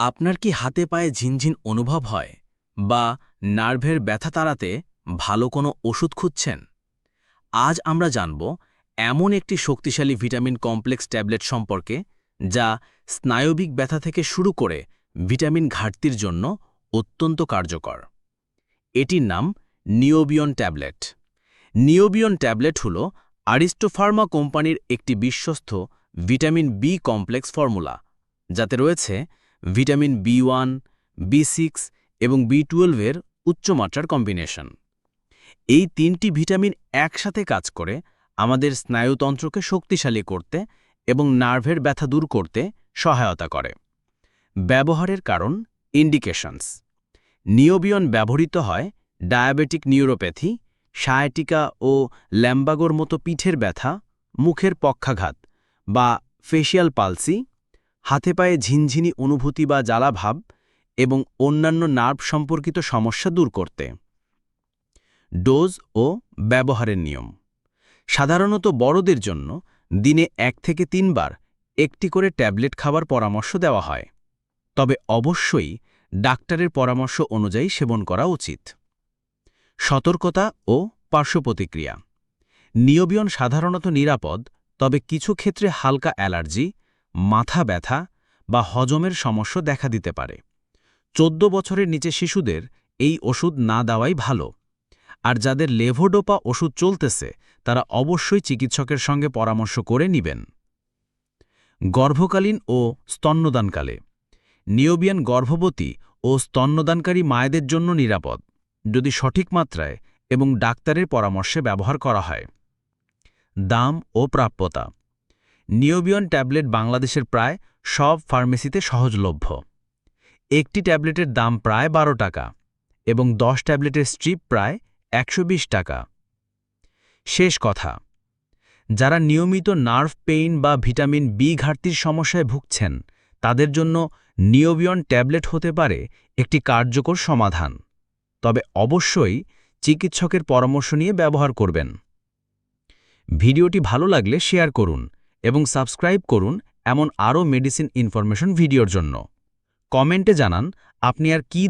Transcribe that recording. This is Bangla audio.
আপনার কি হাতে পায়ে ঝিনঝিন অনুভব হয় বা নার্ভের ব্যথা তাড়াতে ভালো কোনো ওষুধ খুঁজছেন? আজ আমরা জানব এমন একটি শক্তিশালী ভিটামিন কমপ্লেক্স ট্যাবলেট সম্পর্কে যা স্নায়বিক ব্যথা থেকে শুরু করে ভিটামিন ঘাটতির জন্য অত্যন্ত কার্যকর। এটির নাম নিওবিয়ন ট্যাবলেট। নিওবিয়ন ট্যাবলেট হল আরিস্টোফার্মা কোম্পানির একটি বিশ্বস্ত ভিটামিন বি কমপ্লেক্স ফর্মুলা, যাতে রয়েছে vitamin B one, B six এবং বি টুয়েলভের উচ্চমাত্রার কম্বিনেশন। এই তিনটি ভিটামিন একসাথে কাজ করে আমাদের স্নায়ুতন্ত্রকে শক্তিশালী করতে এবং নার্ভের ব্যথা দূর করতে সহায়তা করে। ব্যবহারের কারণ ইন্ডিকেশনস। নিওবিয়ন ব্যবহৃত হয় ডায়াবেটিক নিউরোপ্যাথি, সায়াটিকা ও ল্যাম্বাগোর মতো পিঠের ব্যথা, মুখের পক্ষাঘাত বা ফেশিয়াল পালসি হাতে পায়ে ঝিনঝিনি অনুভূতি বা জ্বালাভাব এবং অন্যান্য নার্ভ সম্পর্কিত সমস্যা দূর করতে। ডোজ ও ব্যবহারের নিয়ম। সাধারণত বড়দের জন্য দিনে এক থেকে তিনবার একটি করে ট্যাবলেট খাবার পরামর্শ দেওয়া হয়। তবে অবশ্যই ডাক্তারের পরামর্শ অনুযায়ী সেবন করা উচিত। সতর্কতা ও পার্শ্বপ্রতিক্রিয়া নিয়বিয়ন সাধারণত নিরাপদ, তবে কিছু ক্ষেত্রে হালকা অ্যালার্জি মাথা ব্যথা বা হজমের সমস্যা দেখা দিতে পারে। চোদ্দ বছরের নিচে শিশুদের এই ওষুধ না দেওয়াই ভালো। আর যাদের লেভোডোপা ওষুধ চলতেছে, তারা অবশ্যই চিকিৎসকের সঙ্গে পরামর্শ করে নিবেন। গর্ভকালীন ও স্তন্যদানকালে। নিওবিয়ান গর্ভবতী ও স্তন্যদানকারী মায়েদের জন্য নিরাপদ, যদি সঠিক মাত্রায় এবং ডাক্তারের পরামর্শে ব্যবহার করা হয়। দাম ও প্রাপ্যতা। নিওবিয়ন ট্যাবলেট বাংলাদেশের প্রায় সব ফার্মেসিতে সহজলভ্য। একটি ট্যাবলেটের দাম প্রায় বারো টাকা এবং দশ ট্যাবলেটের স্ট্রিপ প্রায় একশো বিশ টাকা। শেষ কথা, যারা নিয়মিত নার্ভ পেইন বা ভিটামিন বি ঘাটতির সমস্যায় ভুগছেন, তাদের জন্য নিওবিয়ন ট্যাবলেট হতে পারে একটি কার্যকর সমাধান। তবে অবশ্যই চিকিৎসকের পরামর্শ নিয়ে ব্যবহার করবেন। ভিডিওটি ভালো লাগলে শেয়ার করুন এবং সাবস্ক্রাইব করুন এমন আরও মেডিসিন ইনফরমেশন ভিডিওর জন্য। কমেন্টে জানান আপনি আর কী